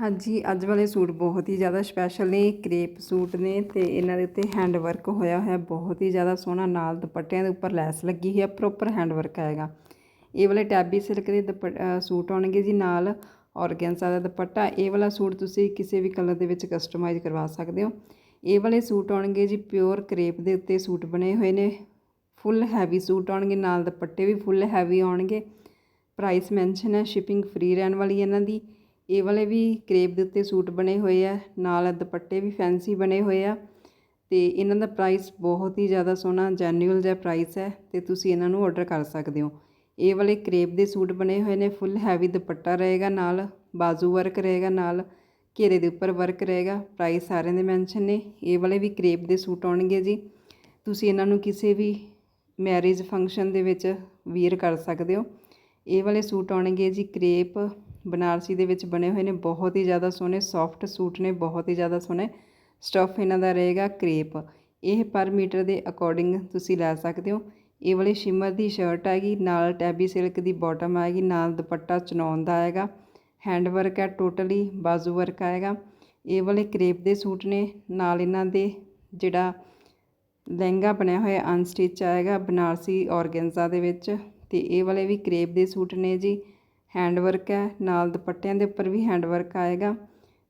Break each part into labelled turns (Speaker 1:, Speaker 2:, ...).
Speaker 1: ਹਾਂਜੀ, ਅੱਜ ਵਾਲੇ ਸੂਟ ਬਹੁਤ ਹੀ ਜ਼ਿਆਦਾ ਸਪੈਸ਼ਲ ਨੇ, ਕ੍ਰੇਪ ਸੂਟ ਨੇ ਤੇ ਇਹਨਾਂ ਦੇ ਉੱਤੇ ਹੈਂਡ ਵਰਕ ਹੋਇਆ ਹੋਇਆ, ਬਹੁਤ ਹੀ ਜ਼ਿਆਦਾ ਸੋਹਣਾ, ਨਾਲ ਦੁਪੱਟਿਆਂ ਦੇ ਉੱਪਰ ਲੈਸ ਲੱਗੀ ਹੋਈ ਹੈ ਪ੍ਰੋਪਰ ਹੈਂਡ ਵਰਕ ਆਏਗਾ ਇਹ ਵਾਲੇ ਟੈਬੀ ਸਿਲਕ ਦੇ ਦੁਪੱਟ- ਸੂਟ ਆਉਣਗੇ ਜੀ ਨਾਲ ਔਰਗੈਂਜ਼ਾ ਦਾ ਦੁਪੱਟਾ, ਇਹ ਵਾਲਾ ਸੂਟ ਤੁਸੀਂ ਕਿਸੇ ਵੀ ਕਲਰ ਦੇ ਵਿੱਚ ਕਸਟਮਾਈਜ਼ ਕਰਵਾ ਸਕਦੇ ਹੋ। ਇਹ ਵਾਲੇ ਸੂਟ ਆਉਣਗੇ ਜੀ ਪਿਓਰ ਕ੍ਰੇਪ ਦੇ ਉੱਤੇ ਸੂਟ ਬਣੇ ਹੋਏ ਨੇ ਫੁੱਲ ਹੈਵੀ ਸੂਟ ਆਉਣਗੇ, ਨਾਲ ਦੁਪੱਟੇ ਵੀ ਫੁੱਲ ਹੈਵੀ ਆਉਣਗੇ। ਪ੍ਰਾਈਸ ਮੈਂਸ਼ਨ ਹੈ ਸ਼ਿਪਿੰਗ ਫ੍ਰੀ ਰਹਿਣ ਵਾਲੀ ਇਹਨਾਂ ਦੀ। ਇਹ ਵਾਲੇ ਵੀ ਕਰੇਪ ਦੇ ਉੱਤੇ ਸੂਟ ਬਣੇ ਹੋਏ ਆ, ਨਾਲ ਦੁਪੱਟੇ ਵੀ ਫੈਂਸੀ ਬਣੇ ਹੋਏ ਆ ਤੇ ਇਹਨਾਂ ਦਾ ਪ੍ਰਾਈਸ ਬਹੁਤ ਹੀ ਜ਼ਿਆਦਾ ਸੋਹਣਾ ਜੈਨੂਅਲ ਜਿਹਾ ਪ੍ਰਾਈਸ ਹੈ ਤੇ ਤੁਸੀਂ ਇਹਨਾਂ ਨੂੰ ਆਰਡਰ ਕਰ ਸਕਦੇ ਹੋ। ਇਹ ਵਾਲੇ ਕਰੇਪ ਦੇ ਸੂਟ ਬਣੇ ਹੋਏ ਨੇ ਫੁੱਲ ਹੈਵੀ ਦੁਪੱਟਾ ਰਹੇਗਾ ਨਾਲ, ਬਾਜ਼ੂ ਵਰਕ ਰਹੇਗਾ ਨਾਲ, ਘੇਰੇ ਦੇ ਉੱਪਰ ਵਰਕ ਰਹੇਗਾ ਪ੍ਰਾਈਸ ਸਾਰਿਆਂ ਦੇ ਮੈਂਸ਼ਨ ਨੇ, ਇਹ ਵਾਲੇ ਵੀ ਕਰੇਪ ਦੇ ਸੂਟ ਆਉਣਗੇ ਜੀ। ਤੁਸੀਂ ਇਹਨਾਂ ਨੂੰ ਕਿਸੇ ਵੀ ਮੈਰਿਜ ਫੰਕਸ਼ਨ ਦੇ ਵਿੱਚ ਵੀਅਰ ਕਰ ਸਕਦੇ ਹੋ। ਇਹ ਵਾਲੇ ਸੂਟ ਆਉਣਗੇ ਜੀ ਕਰੇਪ ਬਨਾਰਸੀ ਦੇ ਵਿੱਚ ਬਣੇ ਹੋਏ ਨੇ, ਬਹੁਤ ਹੀ ਜ਼ਿਆਦਾ ਸੋਹਣੇ ਸੌਫਟ ਸੂਟ ਨੇ, ਬਹੁਤ ਹੀ ਜ਼ਿਆਦਾ ਸੋਹਣੇ ਸਟਫ ਇਹਨਾਂ ਦਾ ਰਹੇਗਾ ਕਰੇਪ। ਇਹ ਪਰ ਮੀਟਰ ਦੇ ਅਕੋਰਡਿੰਗ ਤੁਸੀਂ ਲੈ ਸਕਦੇ ਹੋ। ਇਹ ਵਾਲੀ ਸ਼ਿਮਰ ਦੀ ਸ਼ਰਟ ਆਏਗੀ, ਨਾਲ ਟੈਬੀ ਸਿਲਕ ਦੀ ਬਾਟਮ ਆਏਗੀ, ਨਾਲ ਦੁਪੱਟਾ ਚਨੌਨ ਦਾ ਆਏਗਾ ਹੈਂਡ ਵਰਕ ਹੈ ਟੋਟਲੀ ਬਾਜ਼ੂ ਵਰਕ ਆਏਗਾ। ਇਹ ਵਾਲੇ ਕਰੇਪ ਦੇ ਸੂਟ ਨੇ, ਨਾਲ ਇਹਨਾਂ ਦੇ ਜਿਹੜਾ ਲਹਿੰਗਾ ਬਣਿਆ ਹੋਇਆ ਅਨਸਟਿਚ ਆਏਗਾ ਬਨਾਰਸੀ ਔਰਗੈਂਜ਼ਾ ਦੇ ਵਿੱਚ, ਤੇ ਇਹ ਵਾਲੇ ਵੀ ਕਰੇਪ ਦੇ ਸੂਟ ਨੇ ਜੀ। ਹੈਂਡ ਵਰਕ ਹੈ, ਨਾਲ ਦੁਪੱਟਿਆਂ ਦੇ ਉੱਪਰ ਵੀ ਹੈਂਡ ਵਰਕ ਆਏਗਾ।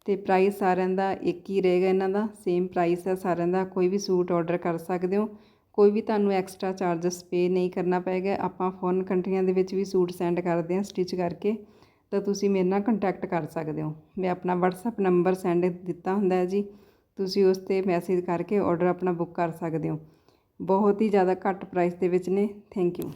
Speaker 1: ਅਤੇ ਪ੍ਰਾਈਸ ਸਾਰਿਆਂ ਦਾ ਇੱਕ ਹੀ ਰਹੇਗਾ ਇਹਨਾਂ ਦਾ। ਸੇਮ ਪ੍ਰਾਈਸ ਹੈ, ਸਾਰਿਆਂ ਦਾ। ਕੋਈ ਵੀ ਸੂਟ ਔਡਰ ਕਰ ਸਕਦੇ ਹੋ। ਕੋਈ ਵੀ ਤੁਹਾਨੂੰ ਐਕਸਟਰਾ ਚਾਰजेस ਪੇ ਨਹੀਂ ਕਰਨਾ ਪਏਗਾ। ਆਪਾਂ ਫੋਰਨ ਕੰਟਰੀਆਂ ਦੇ ਵਿੱਚ ਵੀ ਸੂਟ ਸੈਂਡ ਕਰਦੇ ਹਾਂ ਸਟਿਚ ਕਰਕੇ। ਤਾਂ ਤੁਸੀਂ ਮੇਰੇ ਨਾਲ ਕੰਟੈਕਟ ਕਰ ਸਕਦੇ ਹੋ। ਮੈਂ ਆਪਣਾ WhatsApp ਨੰਬਰ ਸੈਂਡ ਦਿੱਤਾ ਹੁੰਦਾ ਹੈ ਜੀ। ਤੁਸੀਂ ਉਸ ਤੇ ਮੈਸੇਜ ਕਰਕੇ ਆਰਡਰ ਆਪਣਾ ਬੁੱਕ ਕਰ ਸਕਦੇ ਹੋ। ਬਹੁਤ ਹੀ ਜ਼ਿਆਦਾ ਘੱਟ ਪ੍ਰਾਈਸ ਦੇ ਵਿੱਚ ਨੇ। Thank you